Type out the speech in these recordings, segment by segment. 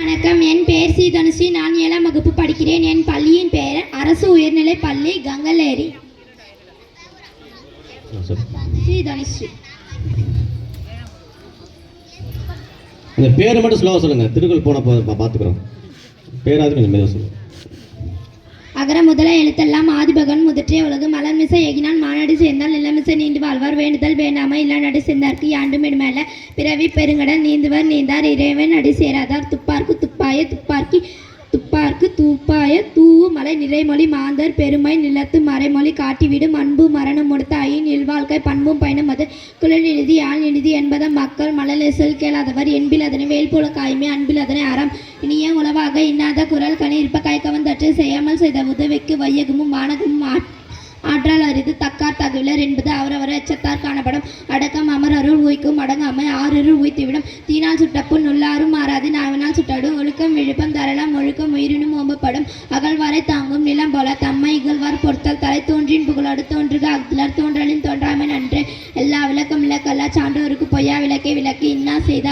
வணக்கம். என் பெயர் சி தனுஸ்ரீ. நான் ஏழாம் வகுப்பு படிக்கிறேன். என் பள்ளியின் பெயர் அரசு உயர்நிலை பள்ளி கங்கலேரி. சி அந்த பேரை மட்டும் ஸ்லோவாக சொல்லுங்கள் திருக்குறள் போன பார்த்துக்குறோம். பேராது கொஞ்சம் மெதுவாக சொல்லுங்கள் அகர முதல எழுத்தெல்லாம் ஆதிபகன் முதற்றிய உலகு. மலர்மிசை எகினான் மாநாடு சேர்ந்தால் நிலமிசை நீண்டு வாழ்வார். வேண்டுதல் வேண்டாமை இல்லா நடு சேர்ந்தார்க்கு. யாண்டும் இடுமேல பிறவி பெருங்கடல் நீந்துவர். நீந்தார் இறைவன் அடி சேராதார். துப்பார்க்கு துப்பாய துப்பார்க்கி துப்பார்க்கு தூப்பாய தூவு மலை நிறைமொழி மாந்தர் பெருமை நிலத்து மறைமொழி காட்டிவிடும் அன்பு மரணம் முடித்த ஐயின் இல்வாழ்க்கை பண்பும் பயணம் அது குளிர் நிதி யாழ் நிதி என்பத மக்கள் மலலெசல் கேளாதவர் என்பில் அதனை வேல் போல காய்மை அன்பில் அதனை அறம் இனிய உளவாக இன்னாத குரல் கனி இருப்ப காய்க்கவன் தற்று செய்யாமல் செய்த உதவிக்கு வையகமும் வானகமும் ஆற்றால் அரிது தக்கார் தகவலர் என்பது அவரவர் எச்சத்தார் காணப்படும் அடக்கம் அமர் அருள் உய்க்கும் அடங்காமை ஆறருள் உய்த்துவிடும் தீனால் சுட்டப்பு நுள்ளாரும் மாறாது நாவினால் சுட்டாடும் விழுப்பம் தரலாம் ஒழுக்கம் உயிரினும் ஓம்பப்படும். அகழ்வாரை தாங்கும் நிலம் போல தம்மை இகழ்வார் பொறுத்தல் தலை தோன்றின் புகழோடு தோன்றுக அக்தலர் தோன்றலின் தோன்றாமை நன்று. எல்லா விளக்கம் விளக்கல்லா சான்றோருக்கு பொய்யா விளக்கை விளக்கு இன்னா செய்தார்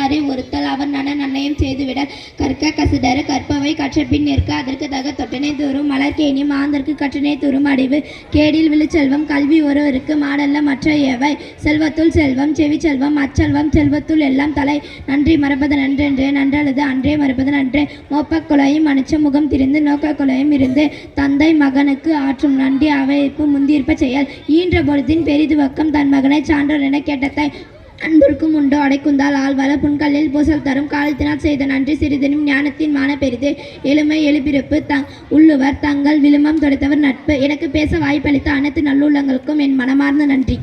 கற்க கசிடர கற்பவை கற்றபின் நிற்க அதற்கு தக தொட்டனை தூரும் மலர்கேணி மாந்தற்கு கற்றனை தூரும் அடிவு. கேடில் விழுச்செல்வம் கல்வி ஒருவருக்கு மாடல்ல மற்ற எவை செல்வத்துள் செல்வம் செவி செல்வம் அச்செல்வம் செல்வத்துள் எல்லாம் தலை. நன்றி மறப்பது நன்றென்று நன்றல்லது அன்றே மறப்பது நன்றே. மோப்பக் குலையும் மனுச்ச முகம் திரிந்து நோக்க குலையும் இருந்து. தந்தை மகனுக்கு ஆற்றும் நன்றி அவைப்பு முந்தியிருப்ப செயல். ஈன்ற பொழுதின் பெரிது பக்கம் தன் மகனை சான்றோர் என கேட்டத்தை அன்பிற்கும் உண்டோ. அடைக்குந்தால் ஆழ்வல புண்கல்லில் பூசல் தரும். காலத்தினால் செய்த நன்றி சிறிதனும் ஞானத்தின் மான பெரிது. எளிமை எழுபிறப்பு தங் உள்ளுவர் தங்கள் விழுமம் தொடுத்தவர் நட்பு. எனக்கு பேச வாய்ப்பளித்த அனைத்து நல்லுள்ளங்களுக்கும் என் மனமார்ந்த நன்றி.